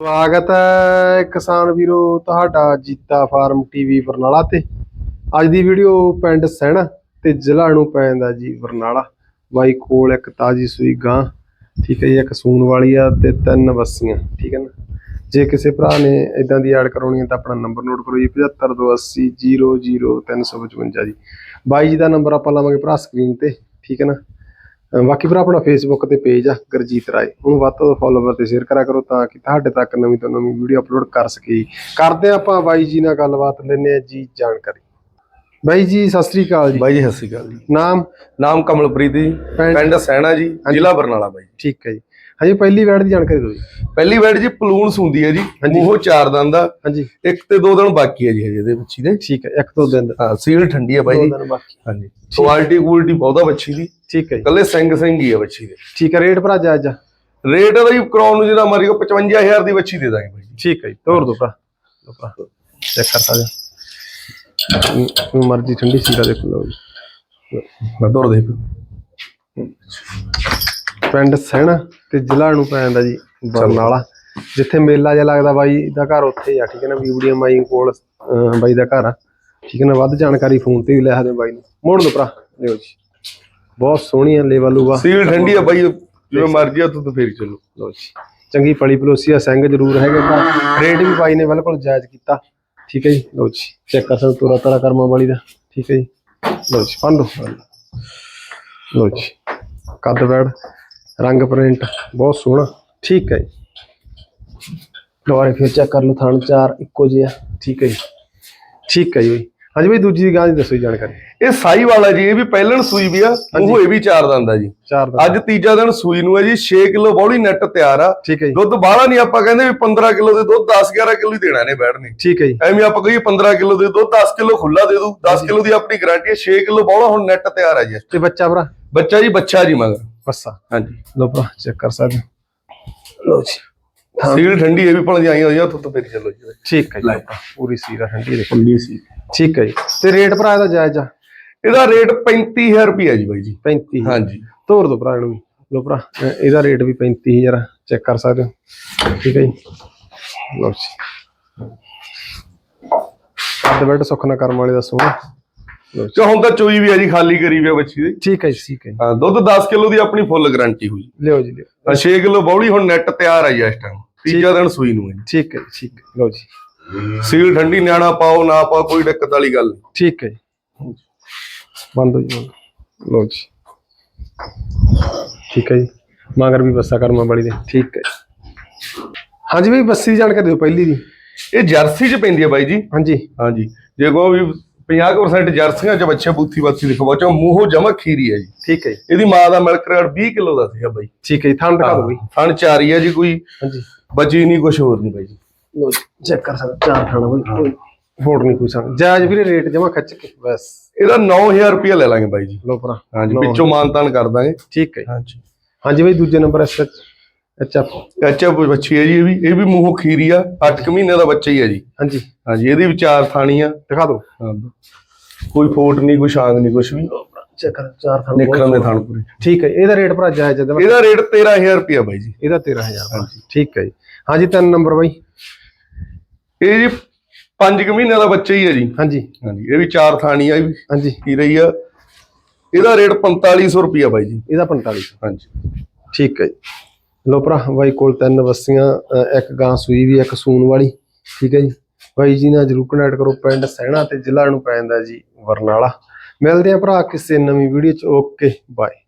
ਸਵਾਗਤ ਹੈ ਕਿਸਾਨ ਵੀਰੋ ਤੁਹਾਡਾ ਜੀਤਾ ਫਾਰਮ ਟੀਵੀ ਬਰਨਾਲਾ ਤੇ। ਅੱਜ ਦੀ ਵੀਡੀਓ ਪਿੰਡ ਸੈਣਾ ਤੇ ਜ਼ਿਲ੍ਹਾ ਨੂੰ ਪੈਂਦਾ ਜੀ ਬਰਨਾਲਾ। ਬਾਈ ਕੋਲ ਇੱਕ ਤਾਜੀ ਸੂਈ ਗਾਂ, ਠੀਕ ਹੈ ਜੀ, ਇੱਕ ਸੂਣ ਵਾਲੀ ਆ ਤੇ ਤਿੰਨ ਬੱਸੀਆਂ ਠੀਕ ਹੈ ਨਾ। ਜੇ ਕਿਸੇ ਭਰਾ ਨੇ ਇਦਾਂ ਦੀ ਐਡ ਕਰਾਉਣੀ ਹੈ ਤਾਂ ਆਪਣਾ ਨੰਬਰ ਨੋਟ ਕਰੋ ਜੀ 7528000355 ਜੀ। ਬਾਈ ਜੀ ਦਾ ਨੰਬਰ ਆਪਾਂ ਲਾਵਾਂਗੇ ਭਰਾ ਸਕਰੀਨ ਤੇ, ਠੀਕ ਹੈ ਨਾ। ਬਾਕੀ ਭਰਾ ਆਪਣਾ ਫੇਸਬੁੱਕ ਤੇ ਪੇਜ ਆ ਗੁਰਜੀਤ ਰਾਏ। ਉਹਨੂੰ ਵੱਧ ਤੋਂ ਫੋਲੋਵਰ ਤੇ ਸ਼ੇਅਰ ਕਰਿਆ ਕਰੋ ਤਾਂ ਕਿ ਤੁਹਾਡੇ ਤੱਕ ਨਵੀਂ ਤੋਂ ਨਵੀਂ ਵੀਡੀਓ ਅਪਲੋਡ ਕਰ ਸਕੀਏ ਕਰਦੇ ਆਪਾਂ ਬਾਈ ਜੀ ਨਾਲ ਗੱਲਬਾਤ ਲੈਣੇ ਆ ਜੀ ਜਾਣਕਾਰੀ। ਬਾਈ ਜੀ ਸਤਿ ਸ੍ਰੀ ਅਕਾਲ ਜੀ। ਬਾਈ ਜੀ ਸਤਿ ਸ਼੍ਰੀ ਅਕਾਲ ਜੀ। ਨਾਮ? ਨਾਮ ਕਮਲਪ੍ਰੀਤ ਜੀ ਪਿੰਡ- ਪਿੰਡ ਸੈਣਾ ਜੀ ਜ਼ਿਲ੍ਹਾ ਬਰਨਾਲਾ ਬਾਈ ਠੀਕ ਹੈ ਜੀ। ਹਾਂਜੀ ਪਹਿਲੀ ਵੈਡ ਦੀ ਜਾਣਕਾਰੀ ਦਿਓ ਜੀ। ਪਹਿਲੀ ਵੈਡ ਜੀ ਪਲੂਨ ਸੁੰਦੀ ਹੈ ਜੀ। ਮੂੰਹੋਂ ਚਾਰ ਦੰਦ ਆ ਹਾਂਜੀ। ਇੱਕ ਤੇ ਦੋ ਦਿਨ ਬਾਕੀ ਹੈ ਜੀ ਹਜੇ ਦੇ ਬੱਚੀ ਦੇ। ਠੀਕ ਹੈ ਇੱਕ ਦੋ ਦਿਨ ਦਾ। ਹਾਂ ਸੀਲ ਠੰਡੀ ਹੈ ਬਾਈ ਦੋ ਜੀ ਦਿਨ ਬਾਕੀ। ਹਾਂਜੀ। ਕੁਆਲਿਟੀ ਕੁਆਲਿਟੀ ਬਹੁਤਾ ਬੱਚੀ ਦੀ। ਠੀਕ ਹੈ ਜੀ। ਕੱਲੇ ਸਿੰਘ ਸਿੰਘ ਹੀ ਹੈ ਬੱਚੀ ਦੇ। ਠੀਕ ਹੈ ਰੇਟ ਭਰਾ ਜਾਇਜ਼ ਆ ਰੇਟ ਇਹਦਾ ਜੀ ਕਰਾਉਣ ਨੂੰ ਜਿਹੜਾ ਮਰਜ਼ੀ 55000 ਦੀ ਬੱਚੀ ਦੇ ਦਾਂਗੇ ਬਾਈ ਜੀ। ਠੀਕ ਹੈ ਜੀ ਤੋਰ ਦੋ ਭਰਾ। ਭਰਾ ਚੈੱਕ ਕਰ ਸਕਦੇ ਹੋ। ਮਰਜ਼ੀ ਠੰਡੀ ਸੀਰਾ ਦੇਖ ਲਓ ਜੀ। ਮੈਂ ਦੌੜ ਦੇ। ਪਿੰਡ ਸਹਿਣਾ ਤੇ ਜ਼ਿਲ੍ਹਾ ਨੂੰ ਪੈਂਦਾ ਜੀ ਬਰਨਾਲਾ ਜਿੱਥੇ ਮੇਲਾ ਜਿਹਾ ਲੱਗਦਾ ਬਾਈ ਦਾ ਘਰ ਉੱਥੇ ਆ ਠੀਕ ਹੈ ਨਾ? ਵੀਡੀਓ ਮਾਈ ਕੋਲ ਬਾਈ ਦਾ ਘਰ ਆ। ਠੀਕ ਹੈ ਨਾ? ਵੱਧ ਜਾਣਕਾਰੀ ਫੋਨ ਤੇ ਵੀ ਲੈ ਸਕਦੇ ਬਾਈ ਨੂੰ। ਮੋੜ ਦੋ ਭਰਾ ਲਿਓ ਜੀ। ਬਹੁਤ ਸੋਹਣੀ ਆ ਲੇਵਲ ਲੂਗਾ ਸੀਲ ਠੰਡੀ ਹੈ ਬਾਈ ਜਿਵੇਂ ਮਰਜ਼ੀ ਆ ਤੂੰ ਤਾਂ ਫੇਰ ਚੱਲੋ। ਲਓ ਜੀ। ਚੰਗੀ ਪਲੀ ਪਲੋਸੀ ਆ ਸਿੰਘ ਜ਼ਰੂਰ ਹੈਗੇ ਤਾਂ ਰੇਟ ਵੀ ਬਾਈ ਨੇ ਬਿਲਕੁਲ ਜਾਇਜ਼ ਕੀਤਾ। ਠੀਕ ਹੈ ਜੀ? ਲਓ ਜੀ। ਚੈੱਕ ਕਰ ਸਕਦੇ ਤੋਰਾ ਤਾਰਾ ਕਰਮਾ ਵਾਲੀ ਦਾ। ਠੀਕ ਹੈ ਜੀ? ਲਓ ਜੀ ਪੰਦੋ ਲਓ ਜੀ। ਕੱਦ ਬੈੜ। ਰੰਗ ਪ੍ਰਿੰਟ ਬਹੁਤ ਸੋਹਣਾ। ਠੀਕ ਹੈ ਜੀ। ਦੁਬਾਰੇ ਫਿਰ ਚੈੱਕ ਕਰ ਲਓ ਥਣ ਚਾਰ ਇੱਕੋ ਜਿਹਾ ਠੀਕ ਹੈ ਜੀ। ਠੀਕ ਹੈ ਜੀ। ਹਾਂਜੀ ਬਈ ਦੂਜੀ ਦੀ ਗਾਂ ਦੀ ਦੱਸੋ ਜੀ ਜਾਣਕਾਰੀ। ਇਹ ਸਾਈ ਵਾਲਾ ਜੀ ਇਹ ਵੀ ਪਹਿਲਣ ਸੂਈ ਵੀ ਆ ਉਹ ਇਹ ਵੀ ਚਾਰ ਦੰਦ ਆ ਜੀ। ਚਾਰ ਦਾ ਅੱਜ ਤੀਜਾ ਦਿਨ ਸੂਈ ਨੂੰ ਹੈ ਜੀ 6 ਕਿਲੋ ਬੌਲੀ ਨੈਟ ਤਿਆਰ ਆ। ਠੀਕ ਹੈ ਜੀ। ਦੁੱਧ ਬਾਹਲਾ ਨਹੀਂ ਆਪਾਂ ਕਹਿੰਦੇ ਵੀ 15 ਕਿਲੋ ਦੇ ਦੁੱਧ 10 11 ਕਿਲੋ ਹੀ ਦੇਣਾ ਨੇ ਬੈਠਨੇ ਠੀਕ ਹੈ ਜੀ। ਐਵੇਂ ਆਪਾਂ ਕਹੀਏ 15 ਕਿਲੋ ਦੇ ਦੁੱਧ 10 ਕਿਲੋ ਖੁੱਲਾ ਦੇ ਦੂ 10 ਕਿਲੋ ਦੀ ਆਪਣੀ ਗਾਰੰਟੀ ਹੈ 6 ਕਿਲੋ ਬੌਲਾ ਹੁਣ ਨੈਟ ਤਿਆਰ ਆ ਜੀ। ਤੇ ਬੱਚਾ ਭਰਾ? ਬੱਚਾ ਜੀ ਬੱਚਾ ਜੀ ਮਗਰ। ਬੱਸਾ। ਹਾਂਜੀ। ਲਓ ਭਰਾ ਚੈੱਕ ਕਰ ਸਕਦੇ ਹੋ। ਲਓ ਜੀ। ਹਾਂ। ਸੀਲ ਠੰਡੀ ਇਹ ਵੀ ਭਣ ਜਾਈਆਂ ਹੋਈਆਂ ਉੱਥੋਂ ਤੋਂ ਫੇਰ ਚੱਲੋ ਜੀ। ਠੀਕ ਹੈ ਜੀ। ਆਪਾਂ ਪੂਰੀ ਸੀਰਾ ਠੰਡੀ ਦੇਖੋ। ਠੰਡੀ ਸੀ ਠੀਕ ਹੈ ਜੀ। ਤੇ ਰੇਟ ਭਰਾ ਇਹਦਾ ਜਾਇਜ਼ ਆ? ਇਹਦਾ ਰੇਟ 35000 ਰੁਪਿਆ ਜੀ ਬਾਈ ਜੀ। 35 ਹਾਂਜੀ। ਤੋਰ ਦੋ ਭਰਾ ਵੀ। ਲਓ ਭਰਾ ਅਹ ਇਹਦਾ ਰੇਟ ਵੀ 35000 ਚੈੱਕ ਕਰ ਸਕਦੇ ਹੋ। ਠੀਕ ਹੈ ਜੀ। ਲਓ ਜੀ। ਅੱਧ ਬੈਡ ਸੁਖਨਾ ਕਰਮ ਵਾਲੇ ਦਾ ਸੋਹਣਾ। ਤੇ ਹੁਣ ਤਾਂ ਚੋਈ ਵੀ ਆ ਜੀ ਖਾਲੀ ਕਰੀ ਵੀ ਆ ਬੱਚੀ ਦੀ। ਠੀਕ ਹੈ ਜੀ ਠੀਕ ਹੈ। ਹਾਂ ਦੁੱਧ 10 ਕਿਲੋ ਦੀ ਆਪਣੀ ਫੁੱਲ ਗਾਰੰਟੀ ਹੋਈ। ਲਿਓ ਜੀ ਲਿਓ। 6 ਕਿਲੋ ਬੌਲੀ ਹੁਣ ਨੈਟ ਤਿਆਰ ਆ ਜੀ ਇਸ ਟਾਈਮ ਤੀਜਾ ਦਿਨ ਸੂਈ ਨੂੰ ਹੈ। ਠੀਕ ਹੈ ਠੀਕ ਹੈ। ਲਓ ਜੀ। ਸੀਲ ਠੰਡੀ ਨਿਆਣਾ ਪਾਓ ਨਾ ਪਾਓ ਕੋਈ ਦਿੱਕਤ ਵਾਲੀ ਗੱਲ ਨਹੀਂ। ਠੀਕ ਹੈ ਜੀ। ਬੰਦ ਹੋ ਜੀ। ਲਓ ਜੀ। ਠੀਕ ਹੈ ਜੀ। ਮਗਰ ਵੀ ਬੱਸਾ ਕਰਮਾ ਵਾਲੀ ਦੇ। ਠੀਕ ਹੈ। ਹਾਂਜੀ ਬਈ ਬੱਸੀ ਜਾਣਕਾਰੀ ਦਿਓ ਪਹਿਲੀ ਦੀ। ਇਹ ਜਰਸੀ ਚ ਪੈਂਦੀ ਹੈ ਬਾਈ ਜੀ। ਹਾਂਜੀ। ਹਾਂਜੀ। ਜੇ ਕਹੋ ਵੀ 50% ਜਰਸੀਆਂ ਚ ਬੱਚੇ ਬੂਥੀ ਬਾਥੀ ਦਿਖੋ ਬੱਚਾ ਮੂੰਹੋਂ ਜਮਾ ਖੀਰੀ ਹੈ ਜੀ। ਠੀਕ ਹੈ ਇਹਦੀ ਮਾਂ ਦਾ ਮਿਲਕ ਰੇਟ 20 ਕਿਲੋ ਦਾ ਸੀਗਾ ਬਾਈ। ਠੀਕ ਹੈ ਜੀ ਥਾਂ ਦਿਖਾ ਦਿਓ ਬਈ ਥਣ ਚਾਰੀ ਹੈ ਜੀ ਕੋਈ। ਹਾਂਜੀ। ਬਚੀ ਨਹੀਂ ਕੁਝ ਹੋਰ ਨਹੀਂ ਬਾਈ ਜੀ। ਲੋ ਚੈੱਕ ਕਰ ਸਕਦਾ ਚਾਰ ਥਾਣਾ ਬਈ ਕੋਈ ਫੋੜ ਨਹੀਂ ਕੋਈ ਸੰਗ ਜਾਇਜ਼ ਵੀਰੇ ਰੇਟ ਜਮਾ ਖੱਚ ਕੇ। ਬਸ। ਇਹਦਾ 9000 ਰੁਪਏ ਲੈ ਲਾਂਗੇ ਬਾਈ ਜੀ। ਲੋ ਭਰਾ ਹਾਂਜੀ ਵਿੱਚੋਂ ਮਾਨਤਾਨ ਕਰ ਦਾਂਗੇ। ਠੀਕ ਹੈ। ਹਾਂਜੀ ਹਾਂਜੀ ਬਈ ਦੂਜੇ ਨੰਬਰ ਐਸ ਅੱਛਾ। ਅੱਛਾ ਬੱਚੀ ਹੈ ਜੀ ਇਹ ਵੀ ਇਹ ਵੀ ਮੂੰਹੋਂ ਖੀਰੀ ਆ 8 ਮਹੀਨੇ ਦਾ ਬੱਚਾ ਹੀ ਹੈ ਜੀ। ਹਾਂਜੀ। ਹਾਂਜੀ ਇਹਦੀ ਵੀ ਚਾਰ ਥਾਣੀ ਆ ਦਿਖਾ ਦਿਓ। ਕੋਈ ਫੋਟ ਨਹੀਂ ਕੋਈ ਸ਼ਾਂਗ ਨਹੀਂ ਕੁਝ ਵੀ। ਚੈੱਕ ਕਰ ਚਾਰ ਥਾਣਾ ਨਿਕਲਣ ਦੇ ਥਣ ਪੂਰੇ ਠੀਕ ਹੈ ਇਹਦਾ ਰੇਟ ਭਰਾ ਜਾਇਜ਼ ਜਮਾਂ। ਇਹਦਾ ਰੇਟ 13000 ਰੁਪਏ ਬਾਈ ਜੀ। ਇਹਦਾ 13000 ਹਾਂਜੀ। ਠੀਕ ਹੈ ਜੀ। ਹਾਂਜੀ ਤਿੰਨ ਨੰਬਰ ਬਾਈ। ਇਹ ਜੀ 5 ਮਹੀਨੇ ਦਾ ਬੱਚਾ ਹੀ ਹੈ ਜੀ। ਹਾਂਜੀ। ਹਾਂਜੀ ਇਹ ਵੀ ਚਾਰ ਥਾਣੀ ਆ ਇਹ ਵੀ ਹਾਂਜੀ। ਕੀ ਰਹੀ ਆ। ਇਹਦਾ ਰੇਟ 4500 ਰੁਪਿਆ ਬਾਈ ਜੀ। ਇਹਦਾ 45 ਹਾਂਜੀ। ਠੀਕ ਹੈ ਜੀ। ਲੋ ਭਰਾ, ਬਾਈ ਕੋਲ ਤਿੰਨ ਬੱਸੀਆਂ ਇੱਕ ਗਾਂ ਸੂਈ ਵੀ, ਇੱਕ ਸੂਣ ਵਾਲੀ, ਠੀਕ ਹੈ ਜੀ? ਬਾਈ ਜੀ ਨਾਲ ਜਰੂਰ ਕਨੈਕਟ ਕਰੋ, ਪਿੰਡ ਸਹਿਣਾ ਤੇ ਜ਼ਿਲ੍ਹਾ ਨੂੰ ਪੈਂਦਾ ਜੀ ਬਰਨਾਲਾ ਮਿਲਦੇ ਆ ਭਰਾ ਕਿਸੇ ਨਵੀਂ ਵੀਡੀਓ ਚ, ਓਕੇ, ਬਾਏ।